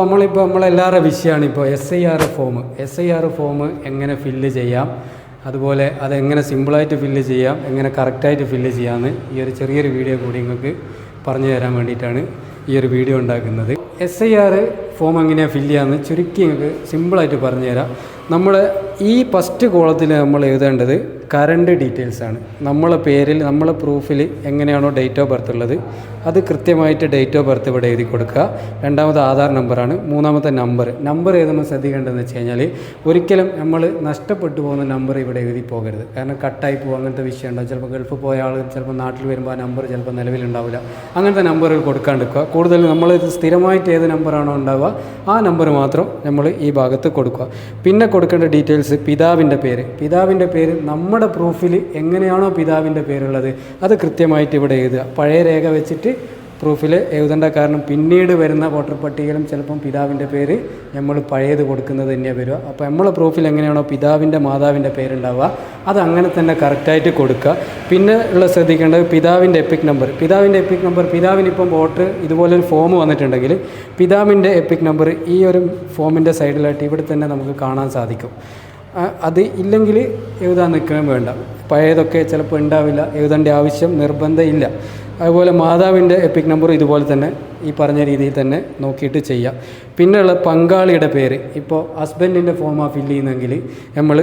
നമ്മളിപ്പോൾ നമ്മളെല്ലാവരുടെ വിഷയമാണ് ഇപ്പോൾ S I R form S I R form എങ്ങനെ ഫില്ല് ചെയ്യാം? അതുപോലെ അതെങ്ങനെ സിമ്പിളായിട്ട് ഫില്ല് ചെയ്യാം? എങ്ങനെ കറക്റ്റായിട്ട് ഫില്ല് ചെയ്യാമെന്ന് ഈ ഒരു ചെറിയൊരു വീഡിയോ കൂടി നിങ്ങൾക്ക് പറഞ്ഞു തരാൻ വേണ്ടിയിട്ടാണ് ഈ ഒരു വീഡിയോ ഉണ്ടാക്കുന്നത്. എസ് ഐ ആർ ഫോം എങ്ങനെയാണ് ഫില്ല് ചെയ്യാമെന്ന് ചുരുക്കി നിങ്ങൾക്ക് സിമ്പിളായിട്ട് പറഞ്ഞു തരാം. നമ്മൾ ഈ ഫസ്റ്റ് കോളത്തിൽ നമ്മൾ എഴുതേണ്ടത് കറണ്ട് ഡീറ്റെയിൽസ് ആണ്. നമ്മളെ പേരിൽ നമ്മളെ പ്രൂഫിൽ എങ്ങനെയാണോ ഡേറ്റ് ഓഫ് ബർത്ത് ഉള്ളത് അത് കൃത്യമായിട്ട് ഡേറ്റ് ഓഫ് ബർത്ത് ഇവിടെ എഴുതി കൊടുക്കുക. രണ്ടാമത് ആധാർ നമ്പറാണ് മൂന്നാമത്തെ നമ്പർ നമ്പർ എഴുതുമ്പോൾ ശ്രദ്ധിക്കേണ്ടതെന്ന് വെച്ച് കഴിഞ്ഞാൽ ഒരിക്കലും നമ്മൾ നഷ്ടപ്പെട്ടു പോകുന്ന നമ്പർ ഇവിടെ എഴുതി പോകരുത്. കാരണം കട്ടായി പോകും. അങ്ങനത്തെ വിഷയം ഉണ്ടാവും. ചിലപ്പോൾ ഗൾഫ് പോയ ആൾ ചിലപ്പോൾ നാട്ടിൽ വരുമ്പോൾ ആ നമ്പർ ചിലപ്പോൾ നിലവിലുണ്ടാവില്ല. അങ്ങനത്തെ നമ്പറുകൾ കൊടുക്കാണ്ടിരിക്കുക. കൂടുതൽ നമ്മൾ സ്ഥിരമായിട്ട് ഏത് നമ്പറാണോ ഉണ്ടാവുക ആ നമ്പർ മാത്രം നമ്മൾ ഈ ഭാഗത്ത് കൊടുക്കുക. പിന്നെ കൊടുക്കേണ്ട ഡീറ്റെയിൽസ് പിതാവിന്റെ പേര്. പിതാവിന്റെ പേര് നമ്മുടെ പ്രൂഫിൽ എങ്ങനെയാണോ പിതാവിന്റെ പേരുള്ളത് അത് കൃത്യമായിട്ട് ഇവിടെ എഴുതുക. പഴയ രേഖ വെച്ചിട്ട് പ്രൂഫിൽ എഴുതേണ്ട കാരണം പിന്നീട് വരുന്ന വോട്ടർ പട്ടികയിലും ചിലപ്പം പിതാവിന്റെ പേര് നമ്മൾ പഴയത് കൊടുക്കുന്നത് തന്നെയാണ് വരിക. അപ്പോൾ നമ്മളെ പ്രൂഫിൽ എങ്ങനെയാണോ പിതാവിന്റെ മാതാവിന്റെ പേരുണ്ടാവുക അത് അങ്ങനെ തന്നെ കറക്റ്റായിട്ട് കൊടുക്കുക. പിന്നെ ഉള്ള ശ്രദ്ധിക്കേണ്ടത് പിതാവിന്റെ എപ്പിക് നമ്പർ. പിതാവിന്റെ എപ്പിക് നമ്പർ പിതാവിന് ഇപ്പം വോട്ട് ഇതുപോലൊരു ഫോം വന്നിട്ടുണ്ടെങ്കിൽ പിതാവിന്റെ എപ്പിക് നമ്പർ ഈ ഒരു ഫോമിന്റെ സൈഡിലായിട്ട് ഇവിടെ തന്നെ നമുക്ക് കാണാൻ സാധിക്കും. അത് ഇല്ലെങ്കിൽ എഴുതാൻ നിൽക്കാൻ വേണ്ട. പഴയതൊക്കെ ചിലപ്പോൾ ഉണ്ടാവില്ല എഴുതേണ്ട ആവശ്യം നിർബന്ധമില്ല അതുപോലെ മാതാവിന്റെ എപ്പിക് നമ്പർ ഇതുപോലെ തന്നെ ഈ പറഞ്ഞ രീതിയിൽ തന്നെ നോക്കിയിട്ട് ചെയ്യാം. പിന്നെയുള്ള പങ്കാളിയുടെ പേര്. ഇപ്പോൾ ഹസ്ബൻഡിന്റെ ഫോമാണ് ഫില്ല് ചെയ്യുന്നെങ്കിൽ നമ്മൾ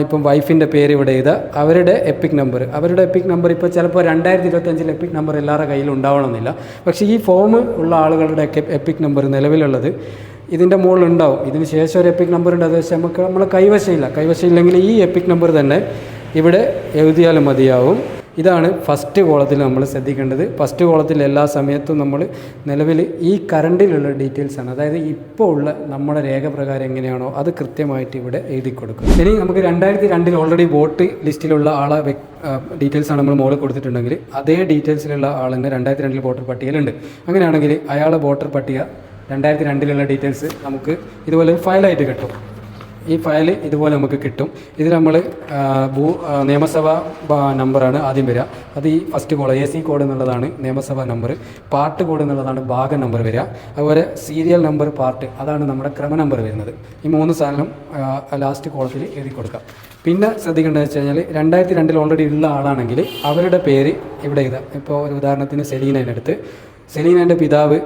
ഇപ്പം വൈഫിന്റെ പേര് ഇവിടെ എഴുതുക. അവരുടെ എപ്പിക് നമ്പർ അവരുടെ എപ്പിക് നമ്പർ ഇപ്പോൾ ചിലപ്പോൾ രണ്ടായിരത്തി ഇരുപത്തഞ്ചിൽ എപ്പിക് നമ്പർ എല്ലാവരുടെ കയ്യിൽ ഉണ്ടാവണമെന്നില്ല. പക്ഷേ ഈ ഫോം ഉള്ള ആളുകളുടെ എപ്പിക് നമ്പർ നിലവിലുള്ളത് ഇതിന്റെ മുകളിൽ ഉണ്ടാവും ഇതിന് ശേഷം ഒരു എപ്പിക് നമ്പർ ഉണ്ട്. അത് പക്ഷേ നമുക്ക് നമ്മളെ കൈവശമില്ല കൈവശമില്ലെങ്കിൽ ഈ എപ്പിക് നമ്പർ തന്നെ ഇവിടെ എഴുതിയാൽ മതിയാവും. ഇതാണ് ഫസ്റ്റ് കോളത്തിൽ നമ്മൾ ശ്രദ്ധിക്കേണ്ടത്. ഫസ്റ്റ് കോളത്തിൽ എല്ലാ സമയത്തും നമ്മൾ നിലവിൽ ഈ കറണ്ടിലുള്ള ഡീറ്റെയിൽസാണ് അതായത് ഇപ്പോൾ ഉള്ള നമ്മുടെ രേഖ പ്രകാരം എങ്ങനെയാണോ അത് കൃത്യമായിട്ട് ഇവിടെ എഴുതി കൊടുക്കും ഇനി നമുക്ക് രണ്ടായിരത്തി രണ്ടിൽ ഓൾറെഡി വോട്ട് ലിസ്റ്റിലുള്ള ആളെ ഡീറ്റെയിൽസ് ആണ് നമ്മൾ മുകളിൽ കൊടുത്തിട്ടുണ്ടെങ്കിൽ അതേ ഡീറ്റെയിൽസിലുള്ള ആളിന്റെ രണ്ടായിരത്തി രണ്ടിൽ വോട്ടർ പട്ടികയിലുണ്ട്. അങ്ങനെയാണെങ്കിൽ അയാളെ വോട്ടർ പട്ടിക രണ്ടായിരത്തി രണ്ടിലുള്ള ഡീറ്റെയിൽസ് നമുക്ക് ഇതുപോലെ ഫയലായിട്ട് കിട്ടും. ഈ ഫയൽ ഇതുപോലെ നമുക്ക് കിട്ടും. ഇത് നമ്മൾ ഭൂ നിയമസഭാ നമ്പറാണ് ആദ്യം വരിക. അത് ഈ first code A C code എന്നുള്ളതാണ് നിയമസഭാ നമ്പർ പാർട്ട് കോഡ് എന്നുള്ളതാണ് ഭാഗ നമ്പർ വരിക. അതുപോലെ സീരിയൽ നമ്പർ പാർട്ട് അതാണ് നമ്മുടെ ക്രമ നമ്പർ വരുന്നത്. ഈ മൂന്ന് സാധനം ലാസ്റ്റ് കോളത്തിൽ എഴുതി കൊടുക്കാം. പിന്നെ ശ്രദ്ധിക്കേണ്ടത് വെച്ച് കഴിഞ്ഞാൽ രണ്ടായിരത്തി രണ്ടിൽ ഓൾറെഡി ഉള്ള ആളാണെങ്കിൽ അവരുടെ പേര് ഇവിടെ എഴുതാം. ഇപ്പോൾ ഒരു ഉദാഹരണത്തിന് സെലീനടുത്ത് സെലീനന്റെ പിതാവ്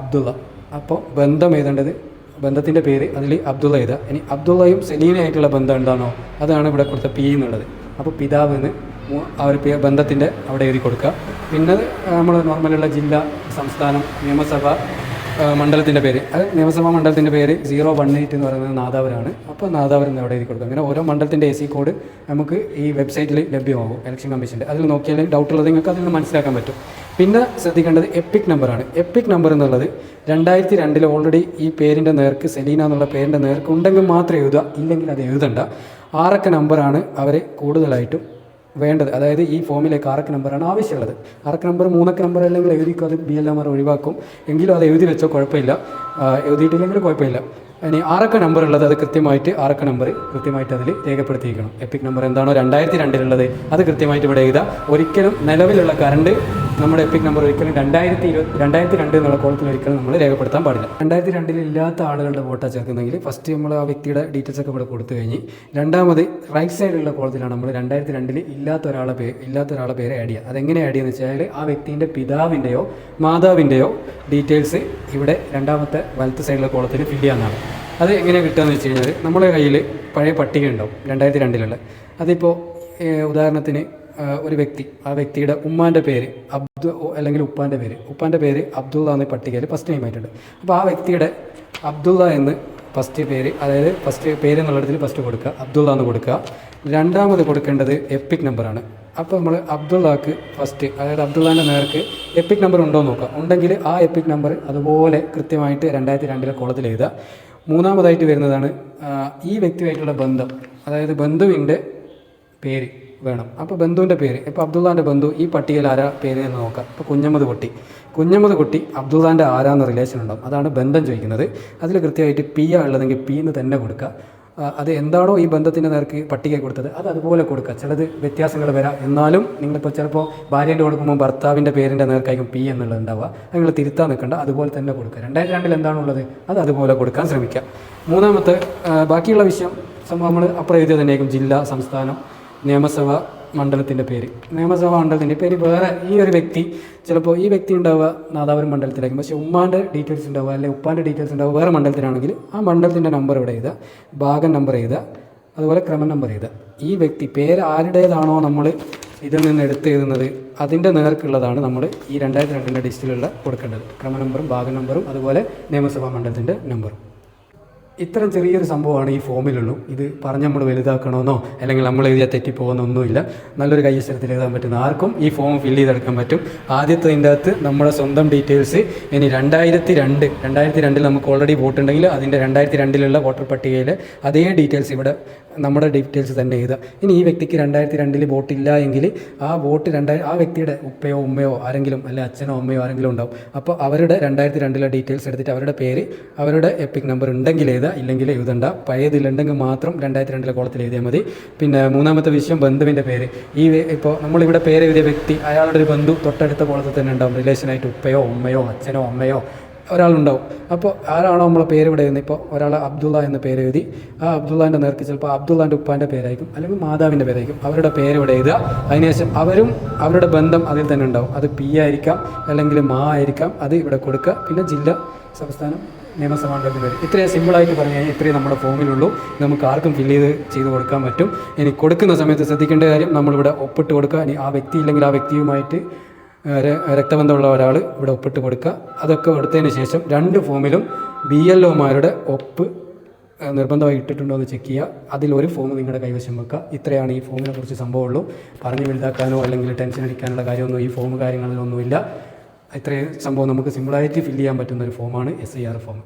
അബ്ദുള്ള. അപ്പോൾ ബന്ധം എഴുതേണ്ടത് ബന്ധത്തിന്റെ പേര് അതിൽ അബ്ദുള്ള എഴുതുക ഇനി അബ്ദുള്ളയും സെലീനയായിട്ടുള്ള ബന്ധം എന്താണോ അതാണ് ഇവിടെ കൊടുത്ത പി എന്നുള്ളത്. അപ്പോൾ പിതാവ് എന്ന് ആ ഒരു ബന്ധത്തിന്റെ അവിടെ എഴുതി കൊടുക്കുക. പിന്നെ നമ്മൾ നോർമലുള്ള ജില്ല സംസ്ഥാനം നിയമസഭ മണ്ഡലത്തിന്റെ പേര്. അത് നിയമസഭാ മണ്ഡലത്തിന്റെ പേര് സീറോ വൺ എയ്റ്റ് എന്ന് പറയുന്നത് നാദാവരാണ് അപ്പോൾ നാദാവരം എന്ന് അവിടെ എഴുതി കൊടുക്കുക. അങ്ങനെ ഓരോ മണ്ഡലത്തിന്റെ എ സി കോഡ് നമുക്ക് ഈ വെബ്സൈറ്റിൽ ലഭ്യമാകും ഇലക്ഷൻ കമ്മീഷന്റെ അതിൽ നോക്കിയാൽ ഡൗട്ടുള്ളത് നിങ്ങൾക്ക് അതിൽ നിന്ന് മനസ്സിലാക്കാൻ പറ്റും. പിന്നെ ശ്രദ്ധിക്കേണ്ടത് എപ്പിക് നമ്പറാണ് എപ്പിക് നമ്പർ എന്നുള്ളത് രണ്ടായിരത്തി രണ്ടിൽ ഓൾറെഡി ഈ പേരിന്റെ നേർക്ക് സെലീന എന്നുള്ള പേരിന്റെ നേർക്ക് ഉണ്ടെങ്കിൽ മാത്രം എഴുതുക ഇല്ലെങ്കിൽ അത് എഴുതണ്ട. ആറക്ക നമ്പറാണ് അവർ കൂടുതലായിട്ടും വേണ്ടത്. അതായത് ഈ ഫോമിലേക്ക് ആറക്ക നമ്പറാണ് ആവശ്യമുള്ളത്. ആറക്ക നമ്പർ മൂന്നക്ക നമ്പർ അല്ലെങ്കിൽ എഴുതിക്കും അത് ബി എൽ എം ആർ ഒഴിവാക്കും. എങ്കിലും അത് എഴുതി വെച്ചോ കുഴപ്പമില്ല. എഴുതിയിട്ടില്ലെങ്കിൽ കുഴപ്പമില്ല. ഇനി ആറക്ക നമ്പർ ഉള്ളത് അത് കൃത്യമായിട്ട് ആറക്ക നമ്പർ കൃത്യമായിട്ട് അതിൽ രേഖപ്പെടുത്തിയിരിക്കണം. എപ്പിക് നമ്പർ എന്താണോ രണ്ടായിരത്തി രണ്ടിലുള്ളത് അത് കൃത്യമായിട്ട് ഇവിടെ എഴുതുക ഒരിക്കലും നിലവിലുള്ള കറണ്ട് നമ്മുടെ എപ്പിക് നമ്പർ ഒരിക്കലും രണ്ടായിരത്തി ഇരുപത്തി രണ്ടായിരത്തി രണ്ട് എന്നുള്ള കോളത്തിൽ ഒരിക്കലും നമ്മൾ രേഖപ്പെടുത്താൻ പാടില്ല. രണ്ടായിരത്തി രണ്ടിൽ ഇല്ലാത്ത ആളുകളുടെ വോട്ടാണ് ചേർക്കുന്നതെങ്കിൽ ഫസ്റ്റ് നമ്മൾ ആ വ്യക്തിയുടെ ഡീറ്റെയിൽസ് ഒക്കെ ഇവിടെ കൊടുത്തു കഴിഞ്ഞ് രണ്ടാമത് റൈറ്റ് സൈഡിലുള്ള കോളത്തിലാണ് നമ്മൾ രണ്ടായിരത്തി രണ്ടിൽ ഇല്ലാത്ത ഒരാളെ പേര് ഇല്ലാത്ത ഒരാളെ പേര് ആഡ് ചെയ്യുക. അതെങ്ങനെ ആഡ് ചെയ്യുന്നത് വെച്ചാൽ ആ വ്യക്തിന്റെ പിതാവിന്റെയോ മാതാവിന്റെയോ ഡീറ്റെയിൽസ് ഇവിടെ രണ്ടാമത്തെ വലത്ത് സൈഡിലെ കോളത്തിൽ ഫിൽ ചെയ്യാവുന്നതാണ് അത് എങ്ങനെ കിട്ടുകയെന്ന് വെച്ച് കഴിഞ്ഞാൽ നമ്മുടെ കയ്യിൽ പഴയ പട്ടിക ഉണ്ടാവും രണ്ടായിരത്തി രണ്ടിലുള്ള. അതിപ്പോൾ ഉദാഹരണത്തിന് ഒരു വ്യക്തി ആ വ്യക്തിയുടെ ഉമ്മാന്റെ പേര് അബ്ദു അല്ലെങ്കിൽ ഉപ്പാന്റെ പേര്. ഉപ്പാന്റെ പേര് അബ്ദുള്ള എന്ന പട്ടികയിൽ ഫസ്റ്റ് നെയിം ആയിട്ടുണ്ട്. അപ്പോൾ ആ വ്യക്തിയുടെ അബ്ദുള്ള എന്ന് ഫസ്റ്റ് പേര് അതായത് ഫസ്റ്റ് പേര് എന്നുള്ളിടത്തിൽ ഫസ്റ്റ് കൊടുക്കുക അബ്ദുള്ള എന്ന് കൊടുക്കുക. രണ്ടാമത് കൊടുക്കേണ്ടത് എപ്പിക് നമ്പറാണ് അപ്പോൾ നമ്മൾ അബ്ദുള്ളക്ക് ഫസ്റ്റ് അതായത് അബ്ദുള്ളാന്റെ നേർക്ക് എപ്പിക് നമ്പർ ഉണ്ടോ എന്ന് നോക്കുക ഉണ്ടെങ്കിൽ ആ എപ്പിക് നമ്പർ അതുപോലെ കൃത്യമായിട്ട് രണ്ടായിരത്തി രണ്ടിലെ കോളത്തിൽ എഴുതുക. മൂന്നാമതായിട്ട് വരുന്നതാണ് ഈ വ്യക്തിയുമായിട്ടുള്ള ബന്ധം അതായത് ബന്ധുവിന്റെ പേര്. വേണം. അപ്പോൾ ബന്ധുവിന്റെ പേര് ഇപ്പോൾ അബ്ദുള്ളാന്റെ ബന്ധു ഈ പട്ടികയിൽ ആരാ പേര് എന്ന് നോക്കാം. ഇപ്പോൾ കുഞ്ഞമ്മദ് കുട്ടി. കുഞ്ഞമ്മദ് കുട്ടി അബ്ദുള്ളാന്റെ ആരാന്ന് റിലേഷൻ ഉണ്ടാവും. അതാണ് ബന്ധം ചോദിക്കുന്നത്. അതിൽ കൃത്യമായിട്ട് പി ആ ഉള്ളതെങ്കിൽ പി എന്ന് തന്നെ കൊടുക്കുക. അത് എന്താണോ ഈ ബന്ധത്തിന്റെ നേർക്ക് പട്ടിക കൊടുത്തത് അത് അതുപോലെ കൊടുക്കുക. ചിലത് വ്യത്യാസങ്ങൾ വരാം. എന്നാലും നിങ്ങളിപ്പോൾ ചിലപ്പോൾ ഭാര്യേന്റെ കൊടുക്കുമ്പോൾ ഭർത്താവിന്റെ പേരിന്റെ നേർക്കായിരിക്കും പി എന്നുള്ളത് ഉണ്ടാവുക. നിങ്ങൾ തിരുത്താൻ നിൽക്കേണ്ട. അതുപോലെ തന്നെ കൊടുക്കുക. രണ്ടായിരത്തി രണ്ടിൽ എന്താണുള്ളത് അത് അതുപോലെ കൊടുക്കാൻ ശ്രമിക്കുക. മൂന്നാമത്തെ ബാക്കിയുള്ള വിഷയം നമ്മൾ അപ്പുറം എഴുതിയത് തന്നെയായിരിക്കും ജില്ല സംസ്ഥാനം. നിയമസഭ മണ്ഡലത്തിന്റെ പേര്. നിയമസഭാ മണ്ഡലത്തിന്റെ പേര് വേറെ ഈ ഒരു വ്യക്തി ചിലപ്പോൾ ഈ വ്യക്തി ഉണ്ടാവുക നാദാപുരം മണ്ഡലത്തിലായിരിക്കും. പക്ഷേ ഉമ്മാന്റെ ഡീറ്റെയിൽസ് ഉണ്ടാവുക അല്ലെങ്കിൽ ഉപ്പാന്റെ ഡീറ്റെയിൽസ് ഉണ്ടാവുക വേറെ മണ്ഡലത്തിലാണെങ്കിൽ ആ മണ്ഡലത്തിന്റെ നമ്പർ ഇവിടെ എഴുതുക ഭാഗം നമ്പർ എഴുതുക അതുപോലെ ക്രമ നമ്പർ എഴുതുക. ഈ വ്യക്തി പേര് ആരുടേതാണോ നമ്മൾ ഇതിൽ നിന്ന് എടുത്ത് എഴുതുന്നത് അതിന്റെ നേർക്കുള്ളതാണ് നമ്മൾ ഈ രണ്ടായിരത്തി രണ്ടിന്റെ ഡിസ്റ്റിലുള്ള കൊടുക്കേണ്ടത്. ക്രമ നമ്പറും ഭാഗ നമ്പറും അതുപോലെ നിയമസഭാ മണ്ഡലത്തിന്റെ നമ്പറും ഇത്തരം ചെറിയൊരു സംഭവമാണ് ഈ ഫോമിലുള്ളൂ. ഇത് പറഞ്ഞ് നമ്മൾ വലുതാക്കണമെന്നോ അല്ലെങ്കിൽ നമ്മൾ എഴുതിയാൽ തെറ്റിപ്പോകുന്നൊന്നുമില്ല. നല്ലൊരു കൈയക്ഷരത്തിൽ എഴുതാൻ പറ്റുന്ന ആർക്കും ഈ ഫോം ഫില്ല് ചെയ്തെടുക്കാൻ പറ്റും. ആദ്യത്തെ ഇതിന്റെ അകത്ത് നമ്മുടെ സ്വന്തം ഡീറ്റെയിൽസ് ഇനി രണ്ടായിരത്തി രണ്ട് രണ്ടായിരത്തി രണ്ടിൽ നമുക്ക് ഓൾറെഡി വോട്ട് ഉണ്ടെങ്കിൽ അതിന്റെ രണ്ടായിരത്തി രണ്ടിലുള്ള വോട്ടർ പട്ടികയിൽ അതേ ഡീറ്റെയിൽസ് ഇവിടെ നമ്മുടെ ഡീറ്റെയിൽസ് തന്നെ എഴുതുക. ഇനി ഈ വ്യക്തിക്ക് രണ്ടായിരത്തി രണ്ടിൽ വോട്ടില്ല എങ്കിൽ ആ വോട്ട് രണ്ടായി ആ വ്യക്തിയുടെ ഉപ്പയോ ഉമ്മയോ ആരെങ്കിലും അല്ലെ അച്ഛനോ അമ്മയോ ആരെങ്കിലും ഉണ്ടാവും. അപ്പോൾ അവരുടെ രണ്ടായിരത്തി രണ്ടിലെ ഡീറ്റെയിൽസ് എടുത്തിട്ട് അവരുടെ പേര് അവരുടെ എപ്പിക് നമ്പർ ഉണ്ടെങ്കിൽ എഴുതുക ഇല്ലെങ്കിൽ എഴുതണ്ട. പഴയതിലുണ്ടെങ്കിൽ മാത്രം രണ്ടായിരത്തി രണ്ടിലെ കോളത്തിൽ എഴുതിയാൽ മതി. പിന്നെ മൂന്നാമത്തെ വിഷയം ബന്ധുവിന്റെ പേര്. ഈ ഇപ്പോൾ നമ്മളിവിടെ പേര് എഴുതിയ വ്യക്തി അയാളുടെ ഒരു ബന്ധു തൊട്ടടുത്ത കോളത്തിൽ തന്നെ ഉണ്ടാവും. റിലേഷനായിട്ട് ഉപ്പയോ ഉമ്മയോ അച്ഛനോ അമ്മയോ ഒരാളുണ്ടാവും. അപ്പോൾ ആരാണോ നമ്മളെ പേര് ഇവിടെ എഴുതുന്നത്? ഇപ്പോൾ ഒരാൾ അബ്ദുള്ള എന്ന പേര് എഴുതി ആ അബ്ദുള്ളാന്റെ നേർക്ക് ചിലപ്പോൾ അബ്ദുള്ളാന്റെ ഉപ്പാന്റെ പേരായിരിക്കും അല്ലെങ്കിൽ മാതാവിന്റെ പേരായിരിക്കും. അവരുടെ പേര് ഇവിടെ എഴുതുക. അതിനുശേഷം അവരും അവരുടെ ബന്ധം അതിൽ തന്നെ ഉണ്ടാവും. അത് പി ആയിരിക്കാം അല്ലെങ്കിൽ മാ ആയിരിക്കാം അത് ഇവിടെ കൊടുക്കുക. പിന്നെ ജില്ല സംസ്ഥാനം നിയമസഭാ വരും. ഇത്രയും സിമ്പിളായിട്ട് പറഞ്ഞു കഴിഞ്ഞാൽ ഇത്രയും നമ്മുടെ ഫോമിലുള്ളൂ. നമുക്ക് ആർക്കും ഫില്ല് ചെയ്ത് ചെയ്ത് കൊടുക്കാൻ പറ്റും. ഇനി കൊടുക്കുന്ന സമയത്ത് ശ്രദ്ധിക്കേണ്ട കാര്യം നമ്മളിവിടെ ഒപ്പിട്ട് കൊടുക്കുക. ഇനി ആ വ്യക്തി ഇല്ലെങ്കിൽ ആ വ്യക്തിയുമായിട്ട് രക്തബന്ധമുള്ള ഒരാൾ ഇവിടെ ഒപ്പിട്ട് കൊടുക്കുക. അതൊക്കെ എടുത്തതിന് ശേഷം രണ്ട് ഫോമിലും ബി എൽ ഒമാരുടെ ഒപ്പ് നിർബന്ധമായി ഇട്ടിട്ടുണ്ടോ എന്ന് ചെക്ക് ചെയ്യുക. അതിൽ ഒരു ഫോം നിങ്ങളുടെ കൈവശം വെക്കുക. ഇത്രയാണ് ഈ ഫോമിനെ കുറിച്ച് സംഭവമുള്ളൂ. പറഞ്ഞു വലുതാക്കാനോ അല്ലെങ്കിൽ ടെൻഷൻ അടിക്കാനുള്ള കാര്യമൊന്നും ഈ ഫോം കാര്യങ്ങളിലൊന്നുമില്ല. ഇത്രയും സംഭവം നമുക്ക് സിമ്പിളായിട്ട് ഫില്ല് ചെയ്യാൻ പറ്റുന്ന ഒരു ഫോമാണ് എസ് ഐ ആർ ഫോം